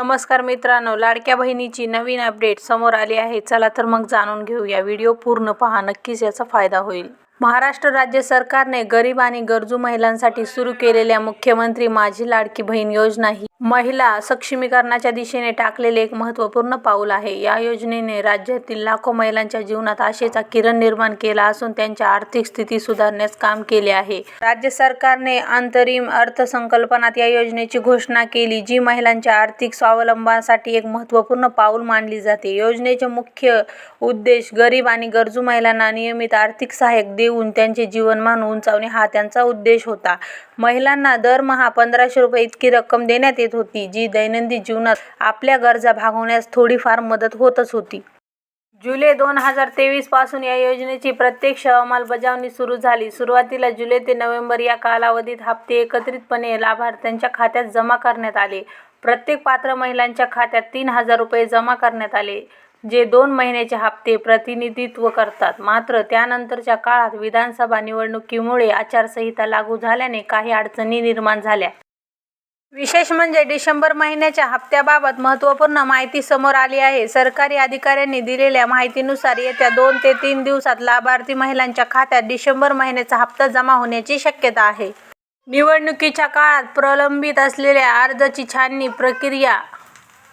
नमस्कार मित्रांनो लाडक्या बहिणीची नवीन अपडेट समोर आली आहे. चला तर मग जाणून घेऊया. व्हिडिओ पूर्ण पहा नक्कीच याचा फायदा होईल. महाराष्ट्र राज्य सरकारने गरीब आणि गरजू महिलांसाठी सुरू केलेल्या मुख्यमंत्री माझी लाडकी बहीण योजना ही महिला सक्षमीकरणाच्या दिशेने टाकलेले एक महत्त्वपूर्ण पाऊल आहे. या योजनेने राज्यातील लाखो महिलांच्या जीवनात आशेचा किरण निर्माण केला असून त्यांच्या आर्थिक स्थिती सुधारण्यास काम केले आहे. राज्य सरकारने अंतरिम अर्थसंकल्पात या योजनेची घोषणा केली जी महिलांच्या आर्थिक स्वावलंबनासाठी एक महत्त्वपूर्ण पाऊल मानली जाते. योजनेचे मुख्य उद्देश गरीब आणि गरजू महिलांना नियमित आर्थिक सहाय्य देऊन त्यांचे जीवनमान उंचावणे हा त्यांचा उद्देश होता. महिलांना दरमहा पंधराशे रुपये इतकी रक्कम देण्यात येत होती जी दैनंदिन जीवनात आपल्या गरजा भागवण्यास थोडीफार मदत होतच होती. जुलै दोन हजार तेवीसपासून या योजनेची प्रत्यक्ष अंमलबजावणी सुरू झाली. सुरुवातीला जुलै ते नोव्हेंबर या कालावधीत हप्ते एकत्रितपणे लाभार्थ्यांच्या खात्यात जमा करण्यात आले. प्रत्येक पात्र महिलांच्या खात्यात तीन हजार रुपये जमा करण्यात आले. जे दोन महिन्याचे हप्ते प्रतिनिधित्व करतात. मात्र त्यानंतरच्या काळात विधानसभा निवडणुकीमुळे आचारसंहिता लागू झाल्याने काही अडचणी निर्माण झाल्या. विशेष म्हणजे डिसेंबर महिन्याच्या हप्त्याबाबत महत्त्वपूर्ण माहिती समोर आली आहे. सरकारी अधिकाऱ्यांनी दिलेल्या माहितीनुसार येत्या दोन ते तीन दिवसात लाभार्थी महिलांच्या खात्यात डिसेंबर महिन्याचा हप्ता जमा होण्याची शक्यता आहे. निवडणुकीच्या काळात प्रलंबित असलेल्या अर्जाची छाननी प्रक्रिया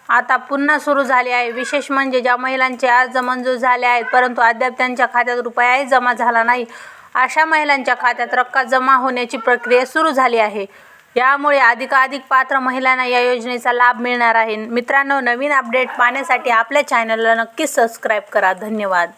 आता पुन्हा सुरू झाली आहे. विशेष म्हणजे ज्या महिलांचे अर्ज मंजूर झाले आहेत परंतु अद्याप त्यांच्या खात्यात रुपयाही जमा झाला नाही. अशा महिलांच्या खात्यात रक्कम जमा होण्याची प्रक्रिया सुरू झाली आहे. यामुळे अधिकाधिक पात्र महिलांना या योजनेचा लाभ मिळणार आहे. मित्रांनो नवीन अपडेट पाहण्यासाठी आपल्या चॅनलला नक्कीच सबस्क्राईब करा. धन्यवाद.